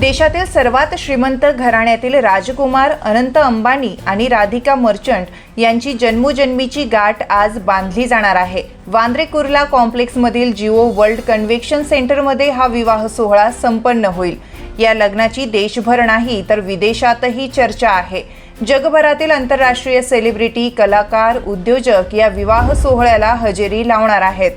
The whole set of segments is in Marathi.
देशातील सर्वात श्रीमंत घराण्यातील राजकुमार अनंत अंबानी आणि राधिका मर्चंट यांची जन्मोजन्मीची गाठ आज बांधली जाणार आहे. वांद्रे कुर्ला कॉम्प्लेक्समधील जिओ वर्ल्ड कन्व्हेक्शन सेंटरमध्ये हा विवाह सोहळा संपन्न होईल. या लग्नाची देशभर नाही तर विदेशातही चर्चा आहे. जगभरातील आंतरराष्ट्रीय सेलिब्रिटी कलाकार उद्योजक या विवाह सोहळ्याला हजेरी लावणार आहेत.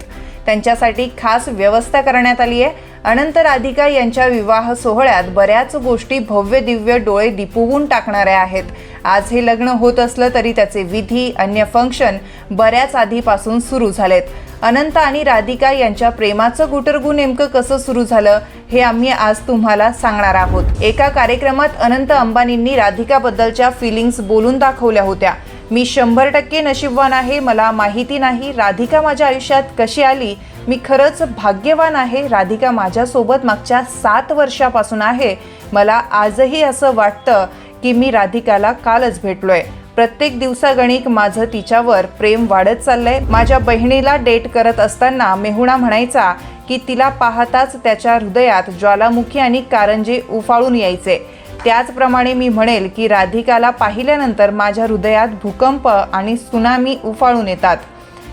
त्यांच्यासाठी खास व्यवस्था करण्यात आली आहे. अनंत राधिका यांच्या विवाह सोहळ्यात बऱ्याच गोष्टी भव्य दिव्य डोळे दिपवून टाकणाऱ्या आहेत. आज हे लग्न होत असलं तरी त्याचे विधी अन्य फंक्शन बऱ्याच आधीपासून सुरू झालेत. अनंत आणि राधिका यांच्या प्रेमाचं गुटरगू नेमकं कसं सुरू झालं हे आम्ही आज तुम्हाला सांगणार आहोत. एका कार्यक्रमात अनंत अंबानींनी राधिकाबद्दलच्या फिलिंग्स बोलून दाखवल्या होत्या. मी शंभर टक्के नशीबवान आहे मला माहिती नाही. राधिका माझ्या आयुष्यात कशी आली? मी खरंच भाग्यवान आहे. राधिका माझ्यासोबत मागच्या सात वर्षापासून आहे. मला आजही असं वाटतं की मी राधिकाला कालच भेटलोय. प्रत्येक दिवसागणिक माझं तिच्यावर प्रेम वाढत चाललंय. माझ्या बहिणीला डेट करत असताना मेहुणा म्हणायचा की तिला पाहताच त्याच्या हृदयात ज्वालामुखी आणि कारंजे उफाळून यायचे. त्याचप्रमाणे मी म्हणेल की राधिकाला पाहिल्यानंतर माझ्या हृदयात भूकंप आणि सुनामी उफाळून येतात.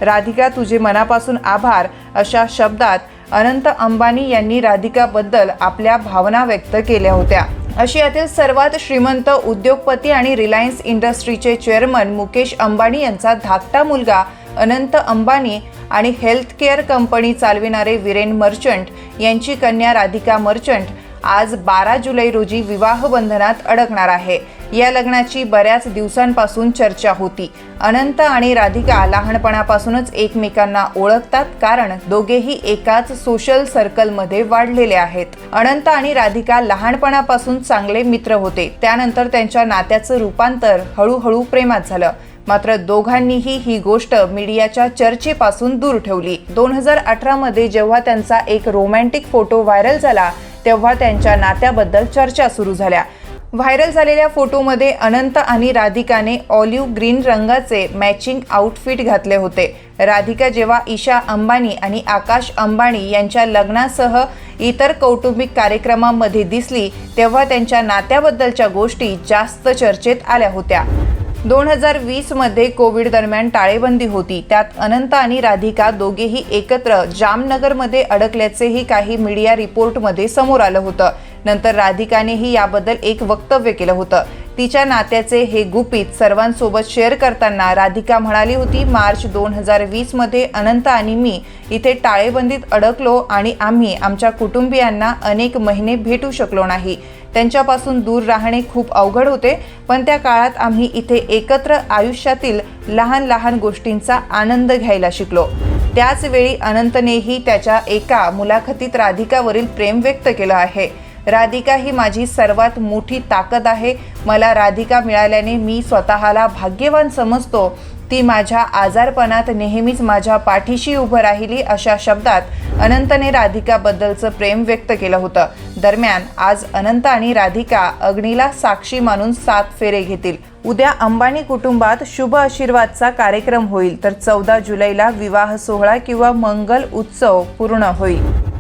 राधिका तुझे मनापासून आभार. अशा शब्दात अनंत अंबानी यांनी राधिकाबद्दल आपल्या भावना व्यक्त केल्या होत्या. आशियातील सर्वात श्रीमंत उद्योगपती आणि रिलायन्स इंडस्ट्रीचे चेअरमन मुकेश अंबानी यांचा धाकटा मुलगा अनंत अंबानी आणि हेल्थकेअर कंपनी चालविणारे विरेन मर्चंट यांची कन्या राधिका मर्चंट आज बारा जुलै रोजी विवाह बंधनात अडकणार आहे. या लग्नाची बऱ्याच दिवसांपासून चर्चा होती. अनंत आणि राधिका लहानपणापासूनच एकमेकांना ओळखतात कारण दोघेही एकाच सोशल सर्कलमध्ये वाढलेले आहेत. अनंत आणि राधिका लहानपणापासून चांगले मित्र होते. त्यानंतर त्यांच्या नात्याचं रूपांतर हळूहळू प्रेमात झालं. मात्र दोघांनीही ही गोष्ट मीडियाच्या चर्चेपासून दूर ठेवली. दोन हजार अठरामध्ये जेव्हा त्यांचा एक रोमॅन्टिक फोटो व्हायरल झाला तेव्हा त्यांच्या नात्याबद्दल चर्चा सुरू झाल्या. व्हायरल झालेल्या फोटोमध्ये अनंत आणि राधिकाने ऑलिव्ह ग्रीन रंगाचे मॅचिंग आउटफिट घातले होते. राधिका जेव्हा ईशा अंबानी आणि आकाश अंबानी यांच्या लग्नासह इतर कौटुंबिक कार्यक्रमांमध्ये दिसली तेव्हा त्यांच्या नात्याबद्दलच्या गोष्टी जास्त चर्चेत आल्या होत्या. दोन हजार वीसमध्ये कोविड दरम्यान टाळेबंदी होती. त्यात अनंत आणि राधिका दोघेही एकत्र जामनगरमध्ये अडकल्याचेही काही मीडिया रिपोर्टमध्ये समोर आलं होतं. नंतर राधिकानेही याबद्दल एक वक्तव्य केलं होतं. तिच्या नात्याचे हे गुपित सर्वांसोबत शेअर करताना राधिका म्हणाली होती मार्च दोन हजार वीसमध्ये अनंत आणि मी इथे टाळेबंदीत अडकलो आणि आम्ही आमच्या कुटुंबियांना अनेक महिने भेटू शकलो नाही. त्यांच्यापासून दूर राहणे खूप अवघड होते पण त्या काळात आम्ही इथे एकत्र आयुष्यातील लहान लहान गोष्टींचा आनंद घ्यायला शिकलो. त्याच वेळी अनंतनेही त्याच्या एका मुलाखतीत राधिकावरील प्रेम व्यक्त केलं आहे. राधिका ही माझी सर्वात मोठी ताकद आहे. मला राधिका मिळाल्याने मी स्वतःला भाग्यवान समजतो. ती माझ्या आजारपणात नेहमीच माझ्या पाठीशी उभं राहिली अशा शब्दात अनंतने राधिकाबद्दलचं प्रेम व्यक्त केलं होतं. दरम्यान आज अनंत आणि राधिका अग्नीला साक्षी मानून सात फेरे घेतील. उद्या अंबानी कुटुंबात शुभ आशीर्वादचा कार्यक्रम होईल तर चौदा जुलैला विवाह सोहळा किंवा मंगल उत्सव पूर्ण होईल.